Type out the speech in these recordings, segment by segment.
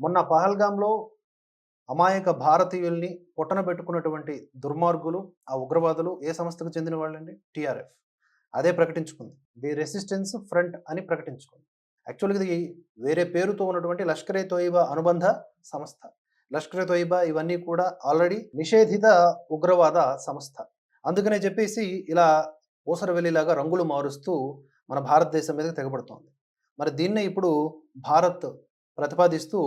మొన్న పహల్గాంలో అమాయక భారతీయుల్ని పొట్టన పెట్టుకున్నటువంటి దుర్మార్గులు ఆ ఉగ్రవాదులు ఏ సంస్థకు చెందిన వాళ్ళండి? టీఆర్ఎఫ్ అదే ప్రకటించుకుంది. ది రెసిస్టెన్స్ ఫ్రంట్ అని ప్రకటించుకుంది. యాక్చువల్గా ఇది వేరే పేరుతో ఉన్నటువంటి లష్కరే తోయిబా అనుబంధ సంస్థ. లష్కరే తోయిబా ఇవన్నీ కూడా ఆల్రెడీ నిషేధిత ఉగ్రవాద సంస్థ. అందుకనే చెప్పేసి ఇలా ఊసరవెల్లిలాగా రంగులు మారుస్తూ మన భారతదేశం మీదకి తెగబడుతోంది మరి దీన్నే ఇప్పుడు భారత్ ప్రతిపాదిస్తూ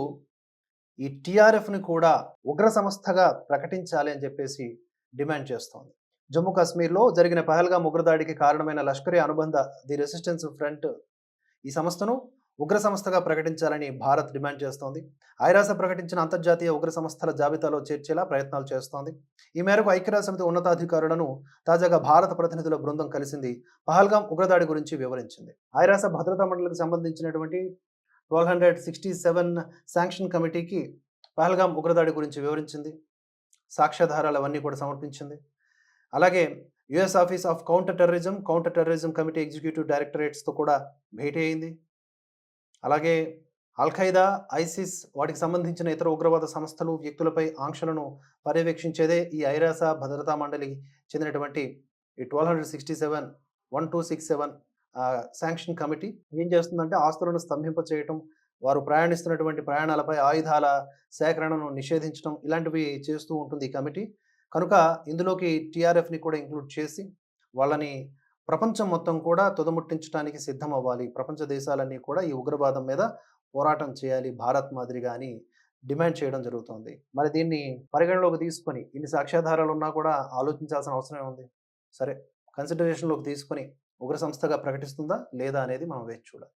ఈ టీఆర్ఎఫ్ని కూడా ఉగ్ర సంస్థగా ప్రకటించాలి అని చెప్పేసి డిమాండ్ చేస్తోంది. జమ్మూ కాశ్మీర్లో జరిగిన పహల్గా ఉగ్రదాడికి కారణమైన లష్కరే అనుబంధ ది రెసిస్టెన్స్ ఫ్రంట్ ఈ సంస్థను ఉగ్ర సంస్థగా ప్రకటించాలని భారత్ డిమాండ్ చేస్తోంది. ఐరాస ప్రకటించిన అంతర్జాతీయ ఉగ్ర సంస్థల జాబితాలో చేర్చేలా ప్రయత్నాలు చేస్తోంది. ఈ మేరకు ఐక్యరాజ్యసమితి ఉన్నతాధికారులను తాజాగా భారత ప్రతినిధుల బృందం కలిసింది. పహల్గాం ఉగ్రదాడి గురించి వివరించింది. ఐరాస భద్రతా మండలికి సంబంధించినటువంటి twelve hundred sixty seven sanction కమిటీకి పహల్గాం ఉగ్రదాడి గురించి వివరించింది. సాక్ష్యాధారాలు అవన్నీ కూడా సమర్పించింది. అలాగే US office of counter terrorism counter terrorism committee executive డైరెక్టరేట్స్తో కూడా భేటీ అయింది. అలాగే అల్ఖైదా ఐసిస్ వాటికి సంబంధించిన ఇతర ఉగ్రవాద సంస్థలు వ్యక్తులపై ఆంక్షలను పర్యవేక్షించేదే ఈ ఐరాస భద్రతా మండలికి చెందినటువంటి ఈ twelve hundred sixty seven one two six seven sanction committee ఏం చేస్తుందంటే ఆస్తులను స్తంభింప చేయటం వారు ప్రయాణిస్తున్నటువంటి ప్రయాణాలపై ఆయుధాల సేకరణను నిషేధించడం ఇలాంటివి చేస్తూ ఉంటుంది ఈ కమిటీ. కనుక ఇందులోకి టీఆర్ఎఫ్ని కూడా ఇంక్లూడ్ చేసి వాళ్ళని ప్రపంచం మొత్తం కూడా తుదముట్టించడానికి సిద్ధం అవ్వాలి ప్రపంచ దేశాలన్నీ కూడా ఈ ఉగ్రవాదం మీద పోరాటం చేయాలి. భారత్ మాదిరిగా అని డిమాండ్ చేయడం జరుగుతోంది. మరి దీన్ని పరిగణలోకి తీసుకొని ఇన్ని సాక్ష్యాధారాలు ఉన్నా కూడా ఆలోచించాల్సిన అవసరం ఉంది సరే కన్సిడరేషన్లోకి తీసుకొని ఉగ్ర సంస్థగా ప్రకటిస్తుందా? లేదా అనేది మనం వేచి చూడాలి.